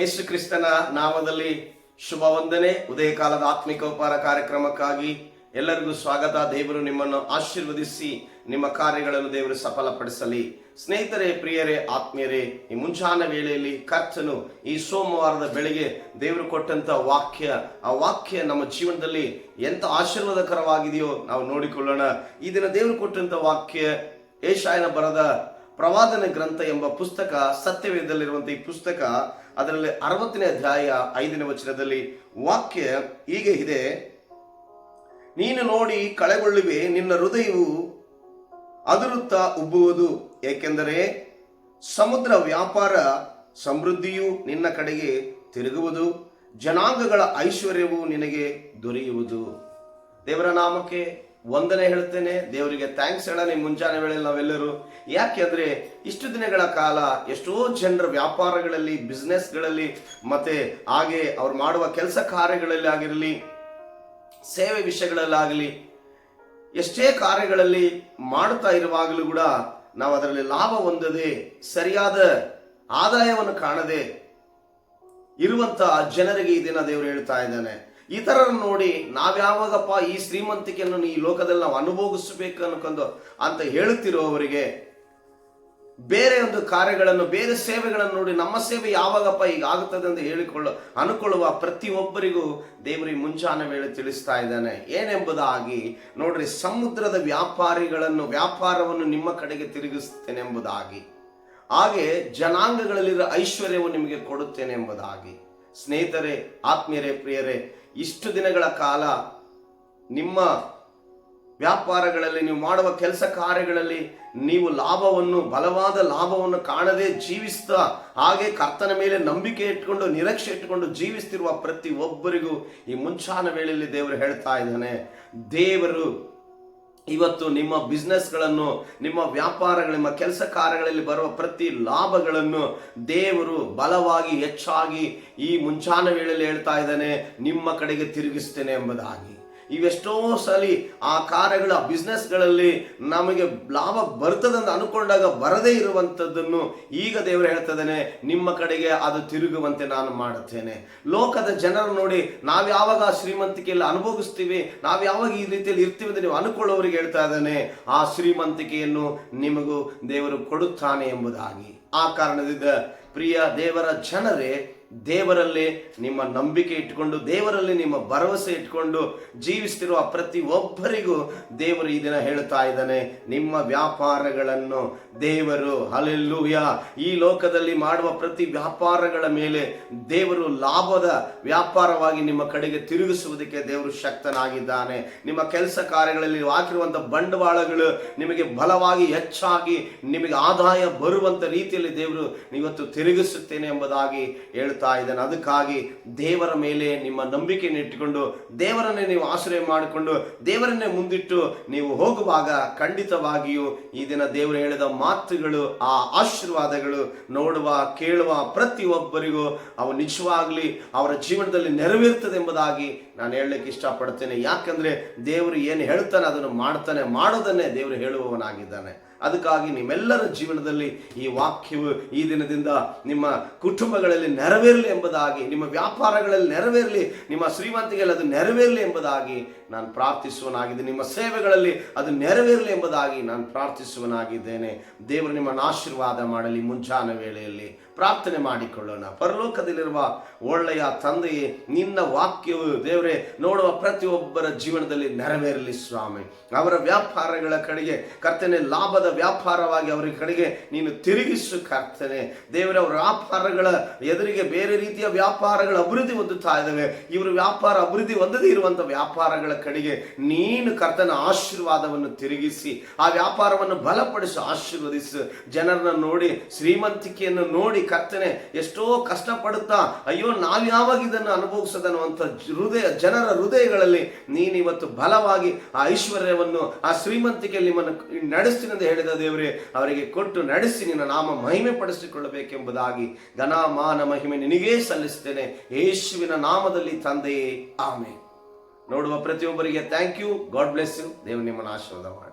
ಯೇಸು ಕ್ರಿಸ್ತನ ನಾಮದಲ್ಲಿ ಶುಭ ವಂದನೆ. ಉದಯ ಕಾಲದ ಆತ್ಮಿಕ ಉಪಹಾರ ಕಾರ್ಯಕ್ರಮಕ್ಕಾಗಿ ಎಲ್ಲರಿಗೂ ಸ್ವಾಗತ. ದೇವರು ನಿಮ್ಮನ್ನು ಆಶೀರ್ವದಿಸಿ, ನಿಮ್ಮ ಕಾರ್ಯಗಳನ್ನು ದೇವರು ಸಫಲಪಡಿಸಲಿ. ಸ್ನೇಹಿತರೇ, ಪ್ರಿಯರೇ, ಆತ್ಮೀಯರೇ, ಈ ಮುಂಚಾನ ವೇಳೆಯಲ್ಲಿ ಕರ್ತನು ಈ ಸೋಮವಾರದ ಬೆಳಿಗ್ಗೆ ದೇವರು ಕೊಟ್ಟಂತ ವಾಕ್ಯ, ಆ ವಾಕ್ಯ ನಮ್ಮ ಜೀವನದಲ್ಲಿ ಎಂತ ಆಶೀರ್ವಾದಕರವಾಗಿದೆಯೋ ನಾವು ನೋಡಿಕೊಳ್ಳೋಣ. ಈ ದಿನ ದೇವರು ಕೊಟ್ಟಂತ ವಾಕ್ಯ ಏಷಾಯನ ಬರದ ಪ್ರವಾದನ ಗ್ರಂಥ ಎಂಬ ಪುಸ್ತಕ ಸತ್ಯವೇದಲ್ಲಿರುವಂತಹ ಈ ಪುಸ್ತಕ ಅದರಲ್ಲಿ ಅರವತ್ತನೇ ಅಧ್ಯಾಯ ಐದನೇ ವಚನದಲ್ಲಿ ವಾಕ್ಯ ಹೀಗೆ ಇದೆ. ನೀನು ನೋಡಿ ಕಳೆಗೊಳ್ಳುವೆ, ನಿನ್ನ ಹೃದಯವು ಅದುರುತ್ತಾ ಉಬ್ಬುವುದು. ಏಕೆಂದರೆ ಸಮುದ್ರ ವ್ಯಾಪಾರ ಸಮೃದ್ಧಿಯು ನಿನ್ನ ಕಡೆಗೆ ತಿರುಗುವುದು, ಜನಾಂಗಗಳ ಐಶ್ವರ್ಯವು ನಿನಗೆ ದೊರೆಯುವುದು. ದೇವರ ನಾಮಕ್ಕೆ ವಂದನೆ ಹೇಳ್ತೇನೆ. ದೇವರಿಗೆ ಥ್ಯಾಂಕ್ಸ್ ಹೇಳೋಣ ಈ ಮುಂಜಾನೆ ವೇಳೆಯಲ್ಲಿ ನಾವೆಲ್ಲರೂ. ಯಾಕೆಂದ್ರೆ ಇಷ್ಟು ದಿನಗಳ ಕಾಲ ಎಷ್ಟೋ ಜನರ ವ್ಯಾಪಾರಗಳಲ್ಲಿ ಬಿಸ್ನೆಸ್ಗಳಲ್ಲಿ ಮತ್ತೆ ಹಾಗೆ ಅವ್ರು ಮಾಡುವ ಕೆಲಸ ಕಾರ್ಯಗಳಲ್ಲಿ ಆಗಿರಲಿ, ಸೇವೆ ವಿಷಯಗಳಲ್ಲಾಗಲಿ ಎಷ್ಟೇ ಕಾರ್ಯಗಳಲ್ಲಿ ಮಾಡುತ್ತಾ ಇರುವಾಗಲೂ ಕೂಡ ನಾವು ಅದರಲ್ಲಿ ಲಾಭ ಹೊಂದದೆ, ಸರಿಯಾದ ಆದಾಯವನ್ನು ಕಾಣದೆ ಇರುವಂತಹ ಜನರಿಗೆ ಈ ದಿನ ದೇವರು ಹೇಳ್ತಾ ಇದ್ದಾನೆ. ಇತರರನ್ನು ನೋಡಿ ನಾವ್ಯಾವಾಗಪ್ಪ ಈ ಶ್ರೀಮಂತಿಕೆಯನ್ನು ಈ ಲೋಕದಲ್ಲಿ ನಾವು ಅನುಭವಿಸಬೇಕು ಅನ್ಕೊಂಡು ಅಂತ ಹೇಳುತ್ತಿರುವವರಿಗೆ ಬೇರೆ ಒಂದು ಕಾರ್ಯಗಳನ್ನು, ಬೇರೆ ಸೇವೆಗಳನ್ನು ನೋಡಿ ನಮ್ಮ ಸೇವೆ ಯಾವಾಗಪ್ಪ ಈಗ ಆಗುತ್ತದೆ ಅಂತ ಹೇಳಿಕೊಳ್ಳ, ಅನುಕೊಳ್ಳುವ ಪ್ರತಿಯೊಬ್ಬರಿಗೂ ದೇವರಿ ಮುಂಜಾನೆ ವೇಳೆ ತಿಳಿಸ್ತಾ ಇದ್ದಾನೆ. ಏನೆಂಬುದಾಗಿ ನೋಡ್ರಿ, ಸಮುದ್ರದ ವ್ಯಾಪಾರಿಗಳನ್ನು, ವ್ಯಾಪಾರವನ್ನು ನಿಮ್ಮ ಕಡೆಗೆ ತಿರುಗಿಸ್ತೇನೆ ಎಂಬುದಾಗಿ ಹಾಗೆ ಜನಾಂಗಗಳಲ್ಲಿರೋ ಐಶ್ವರ್ಯವು ನಿಮಗೆ ಕೊಡುತ್ತೇನೆ ಎಂಬುದಾಗಿ ಸ್ನೇಹಿತರೆ, ಆತ್ಮೀಯರೇ, ಪ್ರಿಯರೇ, ಇಷ್ಟು ದಿನಗಳ ಕಾಲ ನಿಮ್ಮ ವ್ಯಾಪಾರಗಳಲ್ಲಿ, ನೀವು ಮಾಡುವ ಕೆಲಸ ಕಾರ್ಯಗಳಲ್ಲಿ ನೀವು ಲಾಭವನ್ನು, ಬಲವಾದ ಲಾಭವನ್ನು ಕಾಣದೆ ಜೀವಿಸ್ತಾ, ಹಾಗೆ ಕರ್ತನ ಮೇಲೆ ನಂಬಿಕೆ ಇಟ್ಕೊಂಡು, ನಿರೀಕ್ಷೆ ಇಟ್ಕೊಂಡು ಜೀವಿಸ್ತಿರುವ ಪ್ರತಿ ಒಬ್ಬರಿಗೂ ಈ ಮುಂಚಾನ ವೇಳೆಯಲ್ಲಿ ದೇವರು ಹೇಳ್ತಾ ಇದ್ದಾನೆ, ದೇವರು ಇವತ್ತು ನಿಮ್ಮ ಬಿಸ್ನೆಸ್ಗಳನ್ನು ನಿಮ್ಮ ವ್ಯಾಪಾರಗಳು, ನಿಮ್ಮ ಕೆಲಸ ಕಾರ್ಯಗಳಲ್ಲಿ ಬರುವ ಪ್ರತಿ ಲಾಭಗಳನ್ನು ದೇವರು ಬಲವಾಗಿ ಹೆಚ್ಚಾಗಿ ಈ ಮುಂಚಾನ ವೇಳೆಯಲ್ಲಿ ಹೇಳ್ತಾ ಇದ್ದಾನೆ, ನಿಮ್ಮ ಕಡೆಗೆ ತಿರುಗಿಸ್ತೇನೆ ಎಂಬುದಾಗಿ. ಇವೆಷ್ಟೋ ಸಲಿ ಆ ಕಾರ್ಯಗಳ ಬಿಸ್ನೆಸ್ಗಳಲ್ಲಿ ನಮಗೆ ಲಾಭ ಬರ್ತದಂತ ಅನ್ಕೊಂಡಾಗ ಬರದೇ ಇರುವಂಥದ್ದನ್ನು ಈಗ ದೇವರು ಹೇಳ್ತದೇನೆ, ನಿಮ್ಮ ಕಡೆಗೆ ಅದು ತಿರುಗುವಂತೆ ನಾನು ಮಾಡುತ್ತೇನೆ. ಲೋಕದ ಜನರು ನೋಡಿ, ನಾವು ಯಾವಾಗ ಆ ಶ್ರೀಮಂತಿಕೆಯಲ್ಲಿ ಅನುಭವಿಸ್ತೀವಿ, ನಾವು ಯಾವಾಗ ಈ ರೀತಿಯಲ್ಲಿ ಇರ್ತೀವಿ ಅಂತ ನೀವು ಅನ್ಕೊಳ್ಳೋರಿಗೆ ಹೇಳ್ತಾ ಇದ್ದಾನೆ, ಆ ಶ್ರೀಮಂತಿಕೆಯನ್ನು ನಿಮಗೂ ದೇವರು ಕೊಡುತ್ತಾನೆ ಎಂಬುದಾಗಿ. ಆ ಕಾರಣದಿಂದ ಪ್ರಿಯ ದೇವರ ಜನರೇ ದೇವರಲ್ಲಿ ನಿಮ್ಮ ನಂಬಿಕೆ ಇಟ್ಕೊಂಡು, ದೇವರಲ್ಲಿ ನಿಮ್ಮ ಭರವಸೆ ಇಟ್ಕೊಂಡು ಜೀವಿಸ್ತಿರುವ ಪ್ರತಿ ಒಬ್ಬರಿಗೂ ದೇವರು ಈ ದಿನ ಹೇಳ್ತಾ ಇದ್ದಾನೆ, ನಿಮ್ಮ ವ್ಯಾಪಾರಗಳನ್ನು ದೇವರು ಅಲ್ಲೆಲ್ಲೂಯ ಈ ಲೋಕದಲ್ಲಿ ಮಾಡುವ ಪ್ರತಿ ವ್ಯಾಪಾರಗಳ ಮೇಲೆ ದೇವರು ಲಾಭದ ವ್ಯಾಪಾರವಾಗಿ ನಿಮ್ಮ ಕಡೆಗೆ ತಿರುಗಿಸುವುದಕ್ಕೆ ದೇವರು ಶಕ್ತನಾಗಿದ್ದಾನೆ. ನಿಮ್ಮ ಕೆಲಸ ಕಾರ್ಯಗಳಲ್ಲಿ ಹಾಕಿರುವಂತಹ ಬಂಡವಾಳಗಳು ನಿಮಗೆ ಬಲವಾಗಿ ಹೆಚ್ಚಾಗಿ ನಿಮಗೆ ಆದಾಯ ಬರುವಂತ ರೀತಿಯಲ್ಲಿ ದೇವರು ಇವತ್ತು ತಿರುಗಿಸುತ್ತೇನೆ ಎಂಬುದಾಗಿ ಹೇಳ್ತಾ ಇದ್ದಾನೆ. ಅದಕ್ಕಾಗಿ ದೇವರ ಮೇಲೆ ನಿಮ್ಮ ನಂಬಿಕೆಯನ್ನು ಇಟ್ಟುಕೊಂಡು, ದೇವರನ್ನೇ ನೀವು ಆಶ್ರಯ ಮಾಡಿಕೊಂಡು, ದೇವರನ್ನೇ ಮುಂದಿಟ್ಟು ನೀವು ಹೋಗುವಾಗ ಖಂಡಿತವಾಗಿಯೂ ಈ ದಿನ ದೇವರು ಹೇಳಿದ ಮಾತುಗಳು, ಆ ಆಶೀರ್ವಾದಗಳು ನೋಡುವ, ಕೇಳುವ ಪ್ರತಿಯೊಬ್ಬರಿಗೂ ಅವು ನಿಜವಾಗ್ಲಿ ಅವರ ಜೀವನದಲ್ಲಿ ನೆರವೇರ್ತದೆ ಎಂಬುದಾಗಿ ನಾನು ಹೇಳಲಿಕ್ಕೆ ಇಷ್ಟಪಡ್ತೇನೆ. ಯಾಕಂದ್ರೆ ದೇವರು ಏನು ಹೇಳ್ತಾನೆ ಅದನ್ನು ಮಾಡ್ತಾನೆ, ಮಾಡೋದನ್ನೇ ದೇವರು ಹೇಳುವವನಾಗಿದ್ದಾನೆ. ಅದಕ್ಕಾಗಿ ನಿಮ್ಮೆಲ್ಲರ ಜೀವನದಲ್ಲಿ ಈ ವಾಕ್ಯವು ಈ ದಿನದಿಂದ ನಿಮ್ಮ ಕುಟುಂಬಗಳಲ್ಲಿ ನೆರವೇರಲಿ ಎಂಬುದಾಗಿ, ನಿಮ್ಮ ವ್ಯಾಪಾರಗಳಲ್ಲಿ ನೆರವೇರಲಿ, ನಿಮ್ಮ ಶ್ರೀಮಂತಿಗೆಲ್ಲ ಅದು ನೆರವೇರಲಿ ಎಂಬುದಾಗಿ ನಾನು ಪ್ರಾರ್ಥಿಸುವನಾಗಿದ್ದೇನೆ ನಿಮ್ಮ ಸೇವೆಗಳಲ್ಲಿ ಅದು ನೆರವೇರಲಿ ಎಂಬುದಾಗಿ ನಾನು ಪ್ರಾರ್ಥಿಸುವನಾಗಿದ್ದೇನೆ ದೇವರು ನಿಮ್ಮನ್ನು ಆಶೀರ್ವಾದ ಮಾಡಲಿ ಮುಂಜಾನೆ ವೇಳೆಯಲ್ಲಿ. ಪ್ರಾರ್ಥನೆ ಮಾಡಿಕೊಳ್ಳೋಣ. ಪರಲೋಕದಲ್ಲಿರುವ ಒಳ್ಳೆಯ ತಂದೆಯೇ, ನಿನ್ನ ವಾಕ್ಯವು ದೇವರೇ, ನೋಡುವ ಪ್ರತಿಯೊಬ್ಬರ ಜೀವನದಲ್ಲಿ ನೆರವೇರಲಿ ಸ್ವಾಮಿ. ಅವರ ವ್ಯಾಪಾರಗಳ ಕಡೆಗೆ, ಕರ್ತನೆ, ಲಾಭದ ವ್ಯಾಪಾರವಾಗಿ ಅವರ ಕಡೆಗೆ ನೀನು ತಿರುಗಿಸು ಕರ್ತನೆ. ದೇವರ, ಅವರ ವ್ಯಾಪಾರಗಳ ಎದುರಿಗೆ ಬೇರೆ ರೀತಿಯ ವ್ಯಾಪಾರಗಳ ಅಭಿವೃದ್ಧಿ ಹೊಂದುತ್ತಾ ಇದ್ದಾವೆ. ಇವರು ವ್ಯಾಪಾರ ಅಭಿವೃದ್ಧಿ ಹೊಂದದೇ ಇರುವಂತ ವ್ಯಾಪಾರಗಳ ಕಡೆಗೆ ನೀನು ಕರ್ತನ ಆಶೀರ್ವಾದವನ್ನು ತಿರುಗಿಸಿ, ಆ ವ್ಯಾಪಾರವನ್ನು ಬಲಪಡಿಸಿ, ಆಶೀರ್ವದಿಸು. ಜನರನ್ನ ನೋಡಿ, ಶ್ರೀಮಂತಿಕೆಯನ್ನು ನೋಡಿ ಕರ್ತನೆ ಎಷ್ಟೋ ಕಷ್ಟಪಡುತ್ತಾ, ಅಯ್ಯೋ, ನಾವು ಯಾವಾಗ ಇದನ್ನು ಅನುಭವಿಸದನ್ನುವಂತ ಹೃದಯ, ಜನರ ಹೃದಯಗಳಲ್ಲಿ ನೀನು ಇವತ್ತು ಬಲವಾಗಿ ಆ ಐಶ್ವರ್ಯವನ್ನು, ಆ ಶ್ರೀಮಂತಿಕೆಯಲ್ಲಿ ನಿಮ್ಮನ್ನು ನಡೆಸ್ತೀನಿ ಅಂತ ಹೇಳಿದ ದೇವರೇ, ಅವರಿಗೆ ಕೊಟ್ಟು ನಡೆಸಿ ನಿನ್ನ ನಾಮ ಮಹಿಮೆ ಪಡಿಸಿಕೊಳ್ಳಬೇಕೆಂಬುದಾಗಿ ಘನ ಮಾನ ಮಹಿಮೆ ನಿನಗೇ ಸಲ್ಲಿಸ್ತೇನೆ. ಯೇಸುವಿನ ನಾಮದಲ್ಲಿ ತಂದೆಯೇ ಆಮೆ ನೋಡುವ ಪ್ರತಿಯೊಬ್ಬರಿಗೆ thank you God bless you Dev ನಿಮ್ಮನ್ನು ಆಶೀರ್ವಾದ ಮಾಡಿ.